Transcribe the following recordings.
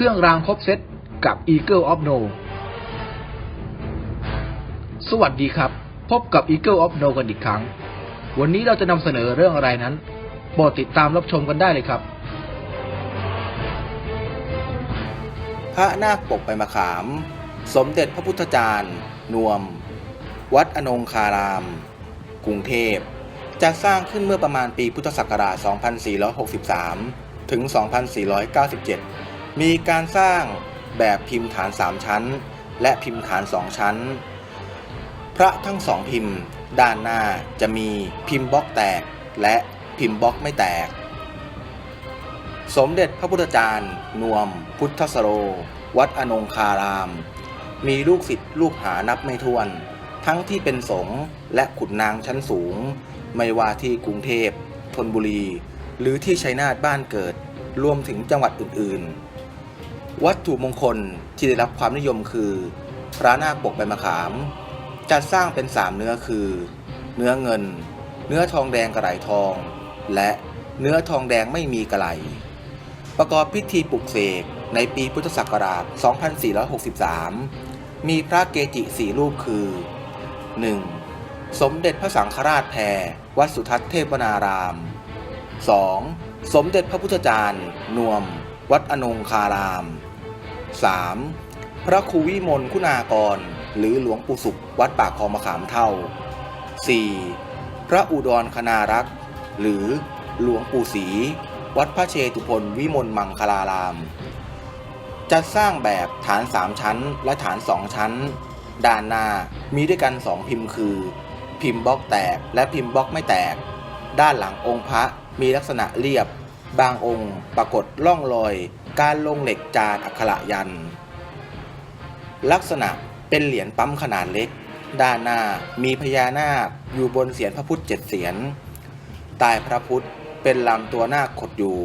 เครื่องรางครบเซตกับ Eagle of No สวัสดีครับ พบกับ Eagle of No กันอีกครั้ง วันนี้เราจะนำเสนอเรื่องอะไรนั้นโปรดติดตามรับชมกันได้เลยครับ พระนาคปกใบมะขาม สมเด็จพระพุทธจารย์ นวม วัดอนงคาราม กรุงเทพจะสร้างขึ้นเมื่อประมาณปีพุทธศักราช 2463 ถึง 2497 มีการสร้างแบบพิมพ์ฐาน 3 ชั้น และพิมพ์ฐาน 2 ชั้น พระทั้งสองพิมพ์ ด้านหน้าจะมีพิมพ์บล็อกแตก และพิมพ์บล็อกไม่แตก สมเด็จพระพุทธจารย์ นวม พุทธสโร วัดอนงคาราม มีลูกศิษย์ลูกหานับไม่ถ้วน ทั้งที่เป็นสงฆ์และขุนนางชั้นสูง ไม่ว่าที่กรุงเทพธนบุรี หรือที่ชัยนาทบ้านเกิด รวมถึงจังหวัดอื่นๆ วัตถุมงคลที่ได้รับความนิยมคือพระนาคปกใบมะขาม จัดสร้างเป็นสามเนื้อคือ เนื้อเงิน เนื้อทองแดงกระไหลทอง และเนื้อทองแดงไม่มีกระไหล ประกอบพิธีปลุกเสกในปีพุทธศักราช 2463 มีพระเกจิสี่รูปคือ 1. สมเด็จพระสังฆราชแพรวัดสุทัศน์เทพวนาราม 2. สมเด็จพระพุทธจารย์ นวม วัดอนงคาราม 3. พระครูวิมลคุณากร หรือหลวงปู่สุขวัดปากคลองมะขามเท่า 4. พระอุดรคณารักษ์ หรือหลวงปู่ศรีวัดพระเชตุพนวิมลมังคลาราม จัดสร้างแบบฐาน 3 ชั้นและฐาน 2 ชั้น ด้านหน้ามีด้วยกัน 2 พิมพ์คือ พิมพ์บล็อกแตกและพิมพ์บล็อกไม่แตก ด้านหลังองค์พระมีลักษณะเรียบ บางองค์ปรากฏร่องรอย การลงเหล็กจานอักขระยัน ลักษณะเป็นเหรียญปั๊มขนาดเล็ก ด้านหน้ามีพญานาคอยู่บนเสียนพระพุทธเจ็ดเสียนใต้พระพุทธเป็นลำตัวนาคขดอยู่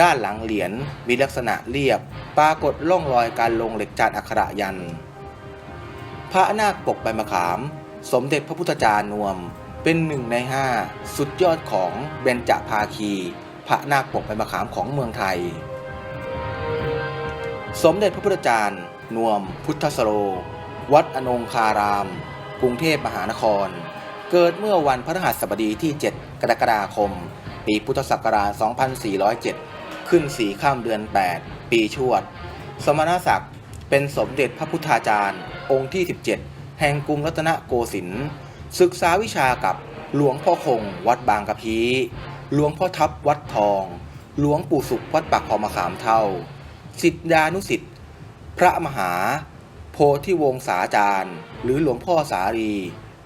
ด้านหลังเหรียญมีลักษณะเรียบปรากฏร่องรอยการลงเหล็กจานอักขระยัน พระนาคปกใบมะขาม สมเด็จพระพุทธจารย์นวม เป็นหนึ่งในห้าสุดยอดของเบญจภาคี พระนาคปกใบมะขามของเมืองไทย สมเด็จพระพุทธจารย์ นวม พุทธสโร วัดอนงคาราม กรุงเทพมหานคร เกิดเมื่อวันพฤหัสบดีที่ 7 กรกฎาคม ปีพุทธศักราช 2407 ขึ้นสีข้ามเดือน 8 ปีชวด สมณศักดิ์เป็นสมเด็จพระพุทธาจารย์ องค์ที่ 17 แห่งกรุงรัตนโกสินทร์ศึกษาวิชากับหลวงพ่อคงวัดบางกะพี หลวงพ่อทับวัดทอง หลวงปู่สุขวัดปากคลองมะขามเท่าสิทธานุสิทธิ์พระมหา โพธิวงศาจารย์ หรือหลวงพ่อสารี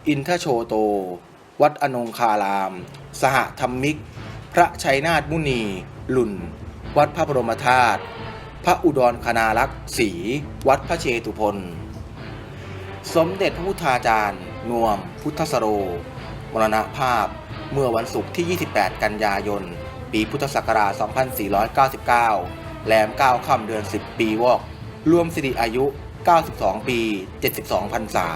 อินทโชโต วัดอนงคาราม สหธรรมิก พระชัยนาทมุนี หลุนวัดพระบรมธาตุพระอุดรคณารักษ์ศรีวัดพระเชตุพนสมเด็จพระพุทธาจารย์ นวมพุทธสโร มรณภาพ เมื่อวันศุกร์ที่ 28 กันยายน ปีพุทธศักราช 2499แรม9 ค่ำเดือน 10 ปีวอก รวมสิริอายุ 92 ปี 72 พรรษา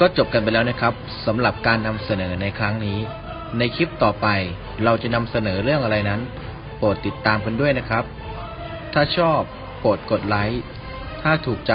ก็จบกันไปแล้วนะครับสำหรับการนำเสนอในครั้งนี้ ในคลิปต่อไปเราจะนำเสนอเรื่องอะไรนั้น โปรดติดตามกันด้วยนะครับ ถ้าชอบโปรดกดไลค์ถ้าถูกใจ